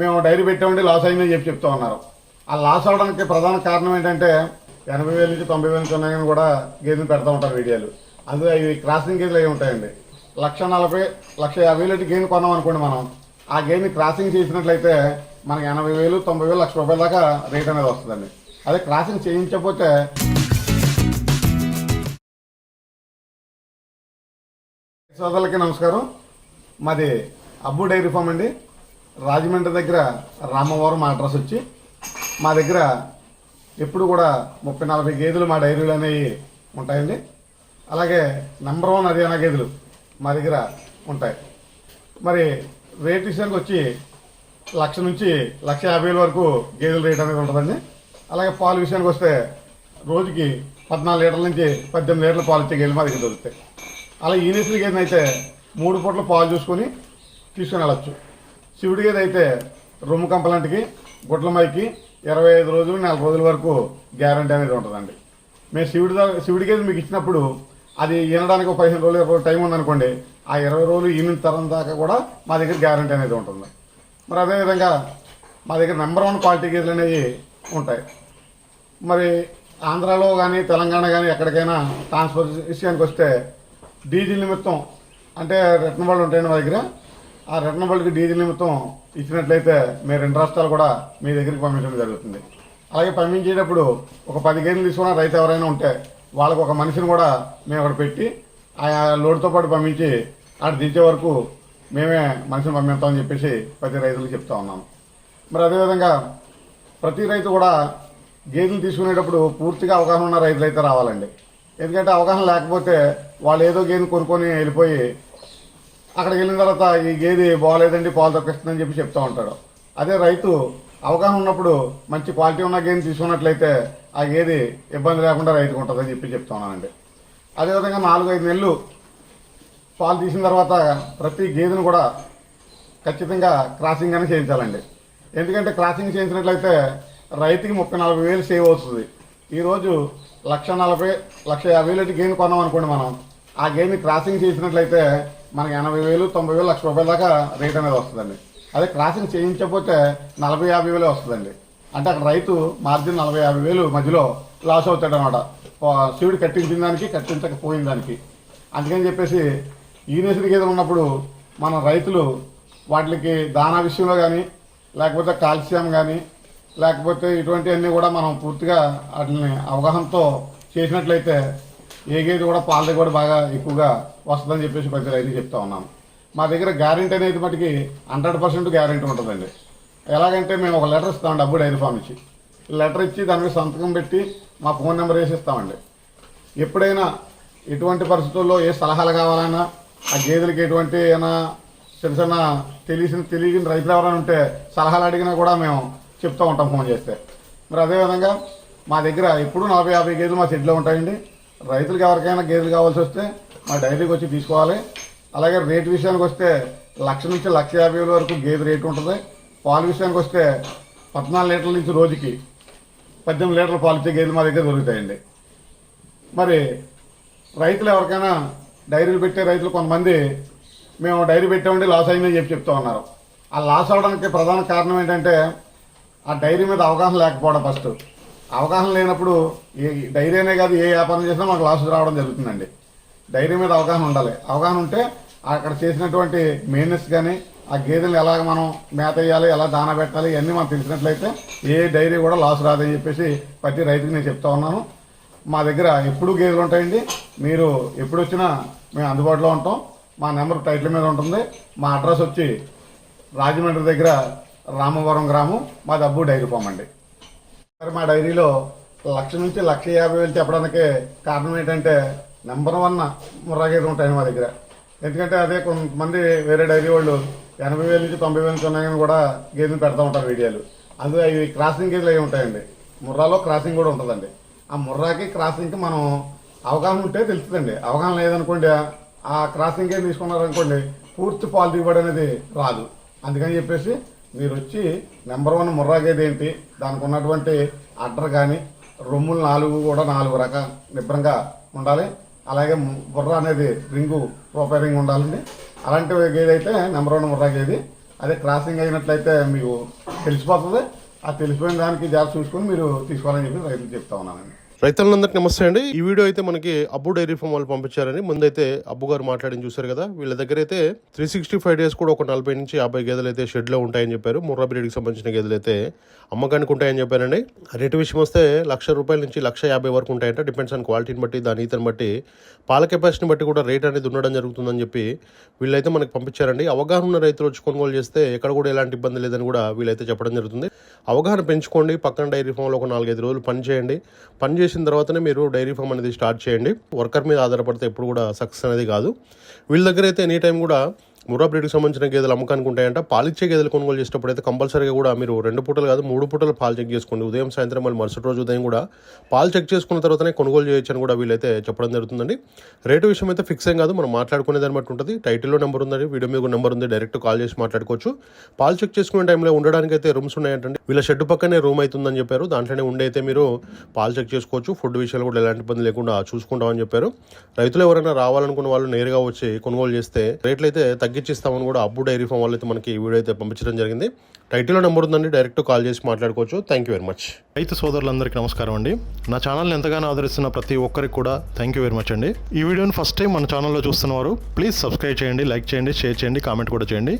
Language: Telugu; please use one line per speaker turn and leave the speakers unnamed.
మేము డైరీ పెట్టామండి లాస్ అయిందని చెప్పి చెప్తా ఉన్నారు. ఆ లాస్ అవడానికి ప్రధాన కారణం ఏంటంటే ఎనభై వేల నుంచి తొంభై వేల నుంచి ఉన్నాయని కూడా గేదెలు పెడతా ఉంటారు వీడియోలు. అందులో అవి క్రాసింగ్ గేదెలు అవి ఉంటాయండి. లక్ష నలభై లక్ష యాభై వేలు గేమ్ కొన్నాం అనుకోండి మనం. ఆ గేమ్ని క్రాసింగ్ చేసినట్లయితే మనకి ఎనభై వేలు తొంభై వేలు లక్ష రూపాయల దాకా రేట్ అనేది వస్తుందండి. అదే క్రాసింగ్ చేయించకపోతే సోదరులకి నమస్కారం. మాది అబ్బు డైరీ ఫామ్ అండి. రాజమండ్రి దగ్గర రామవరం మా అడ్రస్ వచ్చి మా దగ్గర ఎప్పుడు కూడా ముప్పై నలభై గేదెలు మా డైరీలు అనేవి ఉంటాయండి. అలాగే నెంబర్ వన్ హర్యానా గేదెలు మా దగ్గర ఉంటాయి. మరి రేట్ విషయానికి వచ్చి లక్ష నుంచి లక్ష యాభై వరకు గేదెల రేట్ అనేది ఉంటుందండి. అలాగే పాలు విషయానికి వస్తే రోజుకి పద్నాలుగు లీటర్ల నుంచి పద్దెనిమిది లీటర్ల పాలు ఇచ్చే గేదెలు మా దగ్గర దొరుకుతాయి. అలా ఈనేసిన గేదెని అయితే మూడు పూట్ల పాలు చూసుకొని తీసుకుని వెళ్ళచ్చు. శివుడి గేదె అయితే రొమ్ము కంపలంటికి గుడ్ల ఇరవై ఐదు రోజులు నెల రోజుల వరకు గ్యారంటీ అనేది ఉంటుందండి. మేము శివుడి దా- శివుడి గేదె మీకు ఇచ్చినప్పుడు అది ఈనడానికి ఒక పదిహేను రోజులు ఇరవై టైం ఉందనుకోండి ఆ ఇరవై రోజులు ఈనిన తరం దాకా కూడా మా దగ్గర గ్యారంటీ అనేది ఉంటుంది. మరి అదేవిధంగా మా దగ్గర నెంబర్ వన్ క్వాలిటీ గేదెలు అనేవి ఉంటాయి. మరి ఆంధ్రాలో కానీ తెలంగాణ కానీ ఎక్కడికైనా ట్రాన్స్పోర్ట్ విషయానికి వస్తే డీజిల్ నిమిత్తం అంటే రిటర్న్ బళ్ళు ఉంటాయండి మా దగ్గర. ఆ రిటర్న్ బళ్ళకి డీజిల్ నిమిత్తం ఇచ్చినట్లయితే మీ రెండు రాష్ట్రాలు కూడా మీ దగ్గరికి పంపించడం జరుగుతుంది. అలాగే పంపించేటప్పుడు ఒక పది గేదెలు తీసుకున్న రైతు ఎవరైనా ఉంటే వాళ్ళకు ఒక మనిషిని కూడా మేము అక్కడ పెట్టి ఆ లోడ్తో పాటు పంపించి అక్కడ దించే వరకు మేమే మనిషిని పంపిస్తామని చెప్పేసి ప్రతి రైతులకు చెప్తా ఉన్నాము మరి అదేవిధంగా ప్రతి రైతు కూడా గేదెలు తీసుకునేటప్పుడు పూర్తిగా అవగాహన ఉన్న రైతులు అయితే రావాలండి. ఎందుకంటే అవగాహన లేకపోతే వాళ్ళు ఏదో గేదెని కొనుక్కొని వెళ్ళిపోయి అక్కడికి వెళ్ళిన తర్వాత ఈ గేదె బాగలేదండి పాలు తప్పిస్తుందని చెప్పి చెప్తూ ఉంటాడు. అదే రైతు అవగాహన ఉన్నప్పుడు మంచి క్వాలిటీ ఉన్న గేదెని తీసుకున్నట్లయితే ఆ గేదె ఇబ్బంది లేకుండా రైతుకు ఉంటుందని చెప్పి చెప్తా ఉన్నానండి. అదేవిధంగా నాలుగు ఐదు నెలలు పాలు తీసిన తర్వాత ప్రతి గేదెను కూడా ఖచ్చితంగా క్రాసింగ్ అని చేయించాలండి. ఎందుకంటే క్రాసింగ్ చేయించినట్లయితే రైతుకి ముప్పై నలభై వేలు సేవ్ అవుతుంది. ఈరోజు లక్ష నలభై లక్ష యాభై వేలు గేదె కొన్నాం అనుకోండి మనం. ఆ గేదెని క్రాసింగ్ చేసినట్లయితే మనకి ఎనభై వేలు తొంభై వేలు లక్ష రూపాయల దాకా రేట్ అనేది వస్తుందండి. అదే క్రాసింగ్ చేయించకపోతే నలభై యాభై వేలే వస్తుందండి. అంటే అక్కడ రైతు మార్జిన్ నలభై యాభై వేలు మధ్యలో లాస్ అవుతాడు అనమాట శివుడు కట్టించిన దానికి కట్టించకపోయిన దానికి. అందుకని చెప్పేసి ఈనేసిన గేదెలు ఉన్నప్పుడు మన రైతులు వాటికి దానా విషయంలో కానీ లేకపోతే కాల్షియం కానీ లేకపోతే ఇటువంటివన్నీ కూడా మనం పూర్తిగా వాటిని అవగాహనతో చేసినట్లయితే ఏ గేదె కూడా పాల కూడా బాగా ఎక్కువగా వస్తుందని చెప్పేసి ప్రతి రైతు చెప్తా ఉన్నాను మా దగ్గర గ్యారెంటీ అనేది మటుకి హండ్రెడ్ పర్సెంట్ గ్యారెంటీ ఉంటుందండి. ఎలాగంటే మేము ఒక లెటర్ ఇస్తామండి డబ్బు డైరీ ఫామ్ ఇచ్చి. లెటర్ ఇచ్చి దాని మీద సంతకం పెట్టి మా ఫోన్ నెంబర్ వేసి ఇస్తామండి ఎప్పుడైనా ఎటువంటి పరిస్థితుల్లో ఏ సలహాలు కావాలన్నా ఆ గేదెలకి ఎటువంటి అయినా చిన్న చిన్న తెలిసిన తెలియని రైతులు ఎవరైనా ఉంటే సలహాలు అడిగినా కూడా మేము చెప్తూ ఉంటాం ఫోన్ చేస్తే. మరి అదేవిధంగా మా దగ్గర ఎప్పుడు నలభై యాభై గేదెలు మా షెడ్లో ఉంటాయండి. రైతులకు ఎవరికైనా గేదెలు కావాల్సి వస్తే మా డైరీకి వచ్చి తీసుకోవాలి. అలాగే రేటు విషయానికి వస్తే లక్ష నుంచి లక్ష యాభై వేల వరకు గేదె రేటు ఉంటుంది. పాలు విషయానికి వస్తే పద్నాలుగు లీటర్ల నుంచి రోజుకి పద్దెనిమిది లీటర్ల పాలు ఇచ్చే గేదెలు మా దగ్గర దొరుకుతాయండి. మరి రైతులు ఎవరికైనా డైరీలు పెట్టే రైతులు కొంతమంది మేము డైరీ పెట్టామండి లాస్ అయిందని చెప్పి చెప్తా ఉన్నారు. ఆ లాస్ అవడానికి ప్రధాన కారణం ఏంటంటే ఆ డైరీ మీద అవగాహన లేకపోవడం ఫస్ట్. అవగాహన లేనప్పుడు ఏ డైరీ అనే కాదు ఏ వ్యాపారం చేసినా మాకు లాస్ రావడం జరుగుతుందండి. డైరీ మీద అవగాహన ఉండాలి. అవగాహన ఉంటే అక్కడ చేసినటువంటి మెయిన్స్ కానీ ఆ గేదెలు ఎలాగ మనం మేత వేయాలి ఎలా దానా పెట్టాలి ఇవన్నీ మనం తెలిసినట్లయితే ఏ డైరీ కూడా లాస్ రాదని చెప్పేసి ప్రతి రైతుకి నేను చెప్తా ఉన్నాను. మా దగ్గర ఎప్పుడు గేదెలు ఉంటాయండి. మీరు ఎప్పుడు వచ్చినా మేము అందుబాటులో ఉంటాం. మా నెంబర్ టైటిల్ మీద ఉంటుంది. మా అడ్రస్ వచ్చి రాజమండ్రి దగ్గర రామవరం గ్రామం. మా డబ్బు డైరీ ఫామ్ అండి. మరి మా డైరీలో లక్ష నుంచి లక్ష యాభై వేలు చెప్పడానికి కారణం ఏంటంటే నెంబర్ వన్ ముర్రా గేదెలు ఉంటాయి మా దగ్గర. ఎందుకంటే అదే కొంతమంది వేరే డైరీ వాళ్ళు ఎనభై వేల నుంచి తొంభై వేల నుంచి ఉన్నాయని కూడా గేదెలు పెడతా ఉంటారు వీడియోలు. అందులో అవి క్రాసింగ్ గేదెలు అవి ఉంటాయండి. ముర్రాలో క్రాసింగ్ కూడా ఉంటుందండి. ఆ ముర్రాకి క్రాసింగ్కి మనం అవగాహన ఉంటే తెలుస్తుందండి. అవగాహన లేదనుకోండి ఆ క్రాసింగ్ గేదె తీసుకున్నారనుకోండి పూర్తి పాలు దిగుబడి అనేది రాదు. అందుకని చెప్పేసి మీరు వచ్చి నెంబర్ వన్ ముర్రా గేదె ఏంటి దానికి ఉన్నటువంటి అడ్డర్ కానీ రొమ్ములు నాలుగు కూడా నాలుగు రకాల నిబ్రంగా ఉండాలి. అలాగే బుర్ర అనేది రింగు రూపాయి ఉండాలండి. అలాంటి గేదె అయితే నెంబర్ వన్ ముర్రా గేది అదే క్రాసింగ్ అయినట్లయితే మీకు తెలిసిపోతుంది. ఆ తెలిసిపోయిన దానికి జాగ్రత్త చూసుకొని మీరు తీసుకోవాలని చెప్పి రైతులు చెప్తా ఉన్నానండి.
రైతులందరికీ నమస్తే అండి. ఈ వీడియో అయితే మనకి అబ్బు డైరీ ఫామ్ వాళ్ళు పంపించారని ముందైతే అబ్బు గారు మాట్లాడి చూశారు కదా. వీళ్ళ దగ్గర అయితే త్రీ సిక్స్టీ ఫైవ్ డేస్ కూడా ఒక నలభై నుంచి యాభై గేదెలు అయితే షెడ్లో ఉంటాయని చెప్పారు. ముర్రా బ్రీడ్కి సంబంధించిన గేదెలు అయితే అమ్మకానికి ఉంటాయని చెప్పారండి. రేటు విషయం వస్తే లక్ష రూపాయల నుంచి లక్ష యాభై వరకు ఉంటాయంట. డిపెండ్స్ ఆన్ క్వాలిటీని బట్టి దాని ఈతని బట్టి పాల కెపాసిటీని బట్టి కూడా రేట్ అనేది ఉండడం జరుగుతుందని చెప్పి వీళ్ళైతే మనకి పంపించారండి. అవగాహన ఉన్న రైతులు వచ్చి కొనుగోలు చేస్తే ఎక్కడ కూడా ఎలాంటి ఇబ్బంది లేదని కూడా వీళ్ళైతే చెప్పడం జరుగుతుంది. అవగాహన పెంచుకోండి. పక్కన డైరీ ఫామ్లో ఒక నాలుగైదు రోజులు పని చేయండి పని చేసిన తర్వాతనే మీరు డైరీ ఫామ్ అనేది స్టార్ట్ చేయండి. వర్కర్ మీద ఆధారపడితే ఎప్పుడు కూడా సక్సెస్ అనేది కాదు. వీళ్ళ దగ్గర అయితే ఎనీ టైం కూడా ముర్రా బ్రీడ్కి సంబంధించిన గేదెలు అమ్మకానికి ఉంటాయంట. పాలిచ్చే గేదెలు కొనుగోలు చేసేటప్పుడు అయితే కంపల్సరీగా కూడా మీరు రెండు పూటలు కాదు మూడు పూటలు పాలు చెక్ చేసుకోండి. ఉదయం సాయంత్రం మళ్ళీ మరుసటి రోజు ఉదయం కూడా పాలు చెక్ చేసుకున్న తర్వాతనే కొనుగోలు చేయొచ్చు అని కూడా వీళ్ళైతే చెప్పడం జరుగుతుందండి. రేటు విషయం అయితే ఫిక్స్ ఏం కాదు మనం మాట్లాడుకునే దాన్ని బట్టి ఉంటుంది. టైటిల్లో నెంబర్ ఉందండి వీడియో మీద నెంబర్ ఉంది డైరెక్ట్ కాల్ చేసి మాట్లాడుకోవచ్చు. పాలు చెక్ చేసుకునే టైంలో ఉండడానికి అయితే రూమ్స్ ఉన్నాయంటండి. వీళ్ళ షెడ్ పక్కనే రూమ్ అవుతుందని చెప్పారు. దాంట్లోనే ఉండే అయితే మీరు పాలు చెక్ చేసుకోవచ్చు. ఫుడ్ విషయాలు కూడా ఎలాంటి ఇబ్బంది లేకుండా చూసుకుంటామని చెప్పారు. రైతులు ఎవరైనా రావాలనుకున్న వాళ్ళు నేరుగా వచ్చి కొనుగోలు చేస్తే రేట్లు అయితే తగ్గించిస్తామని కూడా అబ్బు డైరీ ఫామ్ వాళ్ళు అయితే మనకి ఈ వీడియో అయితే పంపించడం జరిగింది. టైటిల్లో నెంబర్ ఉందండి డైరెక్ట్ కాల్ చేసి మాట్లాడుకోవచ్చు. థ్యాంక్ యూ వెరీ మచ్
రైతు సోదరులందరికీ నమస్కారం అండి. నా ఛానల్ని ఎంతగానో ఆదరిస్తున్న ప్రతి ఒక్కరికి కూడా థ్యాంక్ యూ వెరీ మచ్ అండి. ఈ వీడియోని ఫస్ట్ టైం మన ఛానల్లో చూస్తున్నవారు ప్లీజ్ సబ్స్క్రైబ్ చేయండి లైక్ చేయండి షేర్ చేయండి కామెంట్ కూడా చేయండి.